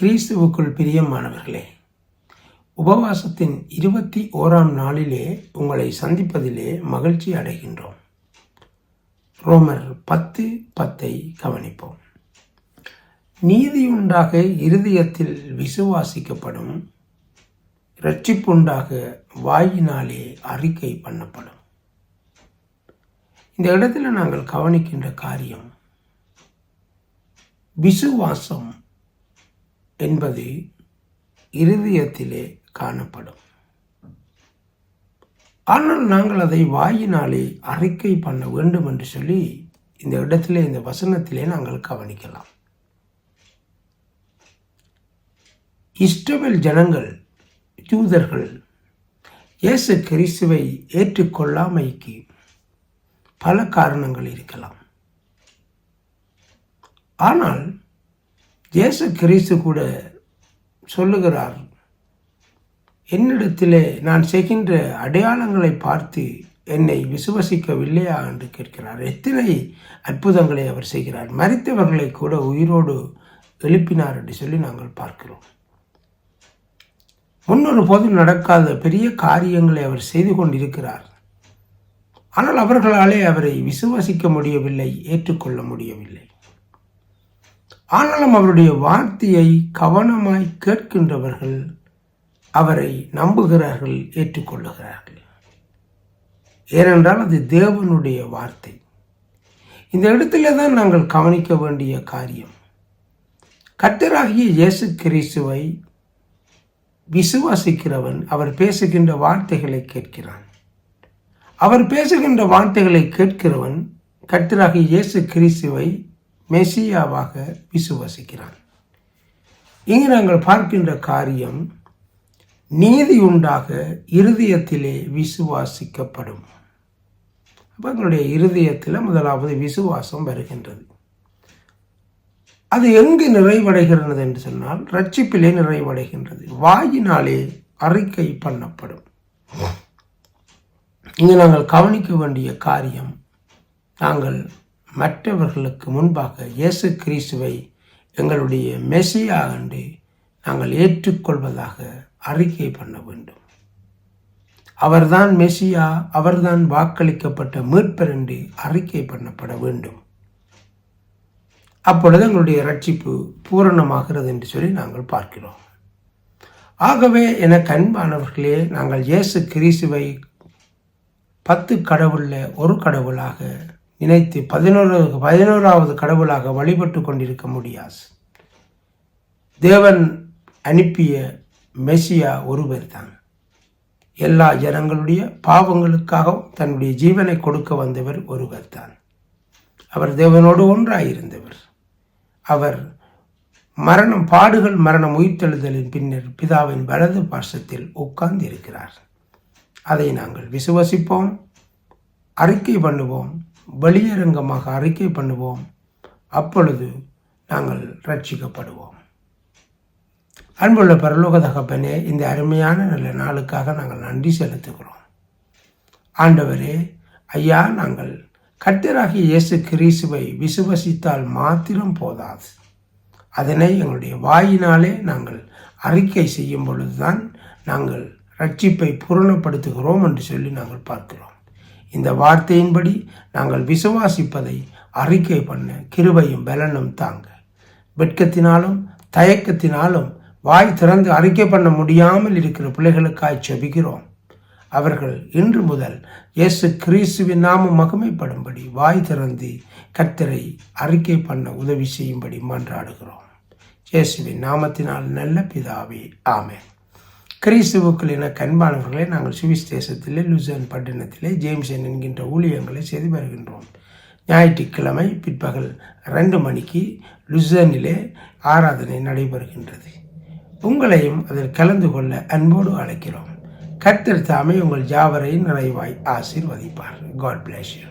கிறிஸ்துவுக்குள் பிரியமானவர்களே உபவாசத்தின் இருபத்தி ஓராம் நாளிலே உங்களை சந்திப்பதிலே மகிழ்ச்சி அடைகின்றோம். ரோமர் பத்து பத்தை கவனிப்போம். நீதியுண்டாக இருதயத்தில் விசுவாசிக்கப்படும் இரட்சிப்புண்டாக வாயினாலே அறிக்கை பண்ணப்படும். இந்த இடத்துல நாங்கள் கவனிக்கின்ற காரியம் விசுவாசம் என்பது இருதயத்திலே காணப்படும். ஆனால் நாங்கள் அதை வாயினாலே அறிக்கை பண்ண வேண்டும் என்று சொல்லி இந்த இடத்திலே இந்த வசனத்திலே நாங்கள் கவனிக்கலாம். இஸ்ரவேல் ஜனங்கள் யூதர்கள் இயேசு கிறிஸ்துவை ஏற்றுக்கொள்ளாமைக்கு பல காரணங்கள் இருக்கலாம். ஆனால் இயேசு கிறிஸ்து கூட சொல்லுகிறார் என்னிடத்திலே நான் செய்கின்ற அடையாளங்களை பார்த்து என்னை விசுவசிக்கவில்லையா என்று கேட்கிறார். எத்தனை அற்புதங்களை அவர் செய்கிறார். மறித்தவர்களை கூட உயிரோடு எழுப்பினார் என்று சொல்லி நாங்கள் பார்க்கிறோம். முன்னொரு போதும் நடக்காத பெரிய காரியங்களை அவர் செய்து கொண்டிருக்கிறார். ஆனால் அவர்களாலே அவரை விசுவசிக்க முடியவில்லை ஏற்றுக்கொள்ள முடியவில்லை. ஆனாலும் அவருடைய வார்த்தையை கவனமாய் கேட்கின்றவர்கள் அவரை நம்புகிறார்கள் ஏற்றுக்கொள்ளுகிறார்கள். ஏனென்றால் அது தேவனுடைய வார்த்தை. இந்த இடத்துல தான் நாங்கள் கவனிக்க வேண்டிய காரியம். கத்தராகிய இயேசு கிறிஸ்துவை விசுவாசிக்கிறவன் அவர் பேசுகின்ற வார்த்தைகளை கேட்கிறான். அவர் பேசுகின்ற வார்த்தைகளை கேட்கிறவன் கத்தராகிய இயேசு கிறிஸ்துவை மெசியாவாக விசுவசிக்கிறான் இங்கு நாங்கள் பார்க்கின்ற காரியம் நீதி உண்டாக இருதயத்திலே விசுவாசிக்கப்படும். அப்போ எங்களுடைய இருதயத்தில் முதலாவது விசுவாசம் வருகின்றது. அது எங்கு நிறைவடைகிறது என்று சொன்னால் ரட்சிப்பிலே நிறைவடைகின்றது. வாயினாலே அறிக்கை பண்ணப்படும். இங்கு நாங்கள் கவனிக்க வேண்டிய காரியம் நாங்கள் மற்றவர்களுக்கு முன்பாக இயேசு கிறிஸ்துவை எங்களுடைய மெசியா என்று நாங்கள் ஏற்றுக்கொள்வதாக அறிக்கை பண்ண வேண்டும். அவர்தான் மெசியா அவர்தான் வாக்களிக்கப்பட்ட மீட்பர் என்று அறிக்கை பண்ணப்பட வேண்டும். அப்பொழுது எங்களுடைய ரட்சிப்பு பூரணமாகிறது என்று சொல்லி நாங்கள் பார்க்கிறோம். ஆகவே என கண்பானவர்களே நாங்கள் இயேசு கிறிஸ்துவை பத்து கடவுளில் ஒரு கடவுளாக நினைத்து பதினோரு பதினோராவது கடவுளாக வழிபட்டு கொண்டிருக்க முடியாது. தேவன் அனுப்பிய மெசியா ஒருவர் தான் எல்லா ஜனங்களுடைய பாவங்களுக்காகவும் தன்னுடைய ஜீவனை கொடுக்க வந்தவர் ஒருவர் தான் அவர் தேவனோடு ஒன்றாயிருந்தவர். அவர் மரணம் பாடுகள் மரணம் உயிர்த்தெழுதலின் பின்னர் பிதாவின் வலது பாசத்தில் உட்கார்ந்து இருக்கிறார் அதை நாங்கள் விசுவசிப்போம் அறிக்கை பண்ணுவோம் வெளியரங்கமாக அறிக்கை பண்ணுவோம். அப்பொழுது நாங்கள் ரட்சிக்கப்படுவோம். அன்புள்ள பரலோக தகப்பனே இந்த அருமையான நல்ல நாளுக்காக நாங்கள் நன்றி செலுத்துகிறோம். ஆண்டவரே ஐயா நாங்கள் கர்த்தராகிய இயேசு கிரீசுவை விசுவசித்தால் மாத்திரம் போதாது. அதனை எங்களுடைய வாயினாலே நாங்கள் அறிக்கை செய்யும் பொழுதுதான் நாங்கள் ரட்சிப்பை பூரணப்படுத்துகிறோம் என்று சொல்லி நாங்கள் பார்க்கிறோம். இந்த வார்த்தையின்படி நாங்கள் விசுவாசிப்பதை அறிக்கை பண்ண கிருபையும் பலனும் தாங்க. வெட்கத்தினாலும் தயக்கத்தினாலும் வாய் திறந்து அறிக்கை பண்ண முடியாமல் இருக்கிற பிள்ளைகளுக்காய் செபிக்கிறோம் அவர்கள் இன்று முதல் இயேசு கிறிஸ்துவின் நாமம் மகிமைப்படும்படி வாய் திறந்து கத்தரை அறிக்கை பண்ண உதவி செய்யும்படி மன்றாடுகிறோம். இயேசுவின் நாமத்தினால் நல்ல பிதாவே ஆமேன். கிறிஸ்துவுக்கள் என கண்பானவர்களை நாங்கள் சுவிஸ் தேசத்திலே லுசன் பட்டணத்திலே ஜேம்சன் என்கின்ற ஊழியங்களை செய்து வருகின்றோம். ஞாயிற்றுக்கிழமை பிற்பகல் ரெண்டு மணிக்கு லுசனிலே ஆராதனை நடைபெறுகின்றது. உங்களையும் அதில் கலந்து கொள்ள அன்போடு அழைக்கிறோம். கத்தர் தாமே உங்கள் ஜாவரை நிறைவாய் ஆசீர்வதிப்பார். God bless you